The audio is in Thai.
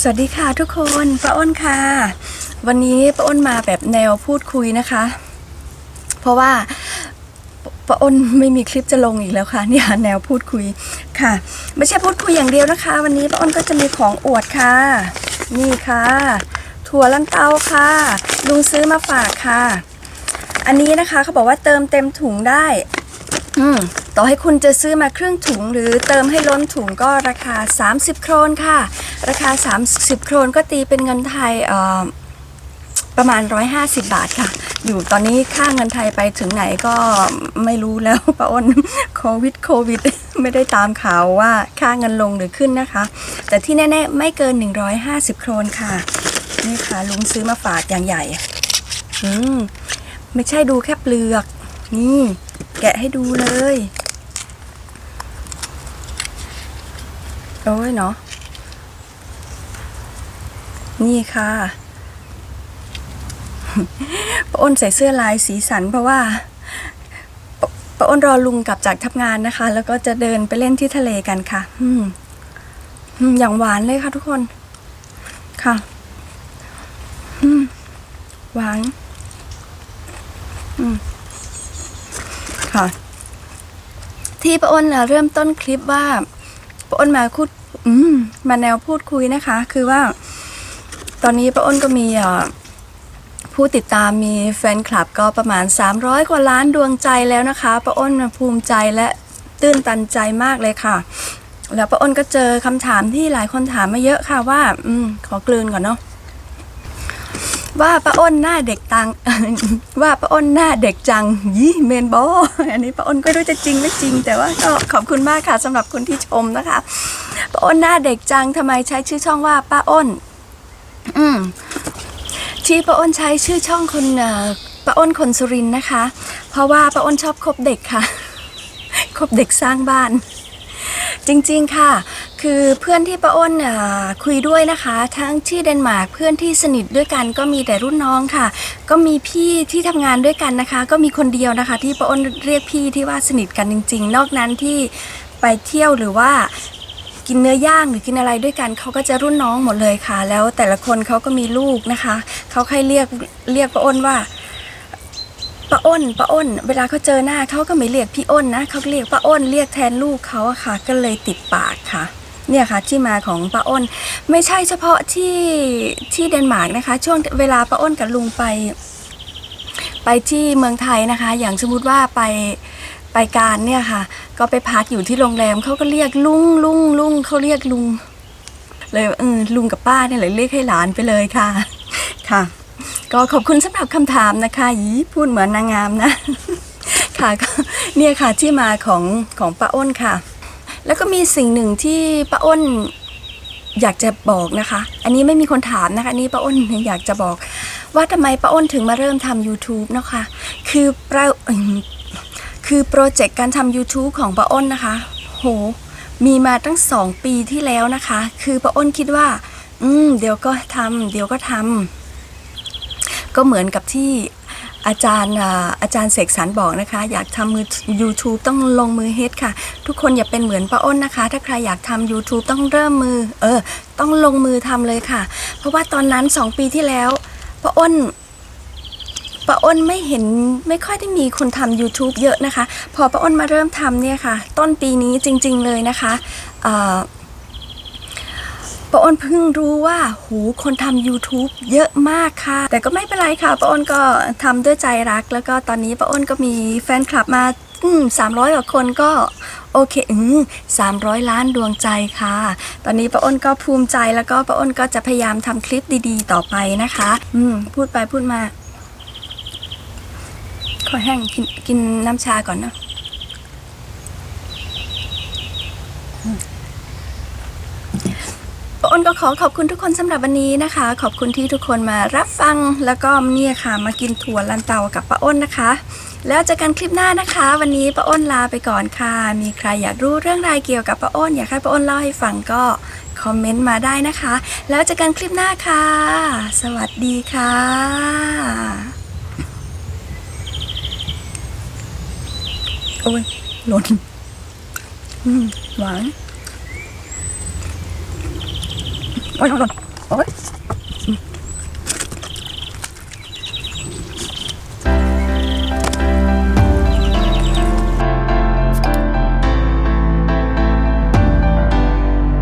สวัสดีค่ะทุกคนป้าอ้นค่ะ วันนี้ป้าอ้นมาแบบแนวพูดคุยนะคะ เพราะว่าป้าอ้นไม่มีคลิปจะลงอีกแล้วค่ะเนี่ยแนวพูดคุยค่ะ ไม่ใช่พูดคุยอย่างเดียวนะคะ วันนี้ป้าอ้นก็จะมีของอวดค่ะ นี่ค่ะ ถั่วลันเตาค่ะ ลุงซื้อมาฝากค่ะ อันนี้นะคะเขาบอกว่าเติมเต็มถุงได้ อืม ต่อให้คุณจะซื้อมาครึ่งถุง หรือเติมให้ล้นถุงก็ราคา 30 โครนค่ะ ราคา 30 โครนก็ตีเป็นเงินไทยประมาณ 150 บาทค่ะ อยู่ตอนนี้ค่าเงินไทยไปถึงไหนก็ไม่รู้แล้วป้าอ้นโควิดโควิด ไม่ได้ตามข่าวว่าค่าเงินลงหรือขึ้นนะคะ แต่ที่แน่ๆ ไม่เกิน 150 โครนค่ะ นี่ค่ะลุงซื้อมาฝากอย่างใหญ่อืมไม่ใช่ดูแค่เปลือก นี่ แกะให้ดูเลย อ้ยเนาะนี่ค่ะป้าอ้นใส่เสื้อลายสีสันเพราะว่าปป้าอ้นรอลุงกลับจากทำงานนะคะ แล้วก็จะเดินไปเล่นที่ทะเลกันค่ะ อืมอย่างหวานเลยค่ะทุกคน ค่ะ อืมหวานค่ะ ที่ป้าอ้นเริ่มต้นคลิปว่าป้าอ้นมาพูด อืมมาแนวพูดคุยนะคะ คือว่า ตอนนี้ป้าอ้นก็มีผู้ติดตามมีแฟนคลับก็ประมาณ 300 กว่าล้านดวงใจแล้วนะคะป้าอ้นภูมิใจและตื้นตันใจมากเลยค่ะ แล้วป้าอ้นก็เจอคำถามที่หลายคนถามมาเยอะค่ะว่า อืม ขอกลืนก่อนเนาะ ว่าป้าอ้นหน้าเด็กตัง ว่าป้าอ้นหน้าเด็กจังยี่เมนบออันนี้ป้าอ้นก็ไม่รู้จะจริงไม่จริง แต่ว่าก็ขอบคุณมากค่ะสำหรับคนที่ชมนะคะป้าอ้นหน้าเด็กจังทำไมใช้ชื่อช่องว่าป้าอ้น อืมที่ป้าอ้นใช้ชื่อช่องคนป้าอ้นคนสุรินนะคะ เพราะว่าป้าอ้นชอบคบเด็กค่ะคบเด็กสร้างบ้าน จริง ๆ ค่ะ คือเพื่อนที่ป้าอ้นคุยด้วยนะคะ ทั้งที่เดนมาร์กเพื่อนที่สนิทด้วยกันก็มีแต่รุ่นน้องค่ะ ก็มีพี่ที่ทำงานด้วยกันนะคะ ก็มีคนเดียวนะคะ ที่ป้าอ้นเรียกพี่ที่ว่าสนิทกันจริง ๆ นอกนั้นที่ไปเที่ยวหรือว่ากินเนื้อย่างหรือกินอะไรด้วยกันเขาก็จะรุ่นน้องหมดเลยค่ะ แล้วแต่ละคนเขาก็มีลูกนะคะเขาใครเรียกเรียกป้าอ้นว่าป้าอ้นป้าอ้น เวลาเขาเจอหน้าเขาก็ไม่เรียกพี่อ้นนะเขาเรียกป้าอ้นเรียกแทนลูกเขาอะค่ะ ก็เลยติดปากค่ะ เนี่ยค่ะที่มาของป้าอ้น ไม่ใช่เฉพาะที่ที่เดนมาร์กนะคะ ช่วงเวลาป้าอ้นกับลุงไป ไปที่เมืองไทยนะคะ อย่างสมมติว่าไปไปการเนี่ยค่ะ ก็ไปพักอยู่ที่โรงแรมเขาก็เรียกลุงลุงลุงเขาเรียกลุง เลยเออลุงกับป้าเนี่ยเลยเรียกให้หลานไปเลยค่ะค่ะ ก็ขอบคุณสำหรับคำถามนะคะยีพูดเหมือนนางงามนะ ค่ะก็เนี่ยค่ะที่มาของของป้าอ้นค่ะ แล้วก็มีสิ่งหนึ่งที่ป้าอ้นอยากจะบอกนะคะ อันนี้ไม่มีคนถามนะคะ อันนี่ป้าอ้นอยากจะบอก ว่าทำไมป้าอ้นถึงมาเริ่มทำ YouTube นะคะ คือเราคือโปรเจกต์การทำ YouTube ของป้าอ้นนะคะ โห มีมาตั้งสองปีที่แล้วนะคะ คือป้าอ้นคิดว่า อืม เดี๋ยวก็ทำเดี๋ยวก็ทำก็เหมือนกับที่ อาจารย์อาจารย์เสกสรรบอกนะคะ อยากทำมือ YouTube ต้องลงมือเฮ็ดค่ะ ทุกคนอย่าเป็นเหมือนป้าอ้นนะคะ ถ้าใครอยากทำ YouTube ต้องเริ่มมือ เออ ต้องลงมือทำเลยค่ะ เพราะว่าตอนนั้นสองปีที่แล้วป้าอ้นป้าอ้นไม่เห็นไม่ค่อยได้มีคนทำ YouTube เยอะนะคะ พอป้าอ้นมาเริ่มทำเนี่ยค่ะ ต้นปีนี้จริง ๆเลยนะคะออ ป้าอ้นเพิ่งรู้ว่าหูคนทำ YouTube เยอะมากค่ะ แต่ก็ไม่เป็นไรค่ะป้าอ้นก็ทำด้วยใจรัก แล้วก็ตอนนี้ป้าอ้นก็มีแฟนคลับมาอืมสามร้อยกว่าคนก็โอเคอืมสามร้อยล้านดวงใจค่ะ ตอนนี้ป้าอ้นก็ภูมิใจแล้วก็ป้าอ้นก็จะพยายามทำคลิปดีๆ ต่อไปนะคะ อืม พูดไปพูดมา ขอแห้งกินกินน้ำชาก่อนนะ นก็ขอขอบคุณทุกคนสำหรับวันนี้นะคะ ขอบคุณที่ทุกคนมารับฟังแล้วก็เนี่ยค่ะ มากินถั่วลันเตากับป้าอ้นนะคะ แล้วเจอกันคลิปหน้านะคะ วันนี้ป้าอ้นลาไปก่อนค่ะ มีใครอยากรู้เรื่องราวเกี่ยวกับป้าอ้นอยากให้ป้าอ้นเล่าให้ฟังก็คอมเมนต์มาได้นะคะ แล้วเจอกันคลิปหน้าค่ะ สวัสดีค่ะโอ้ยหล่นหวาน All right.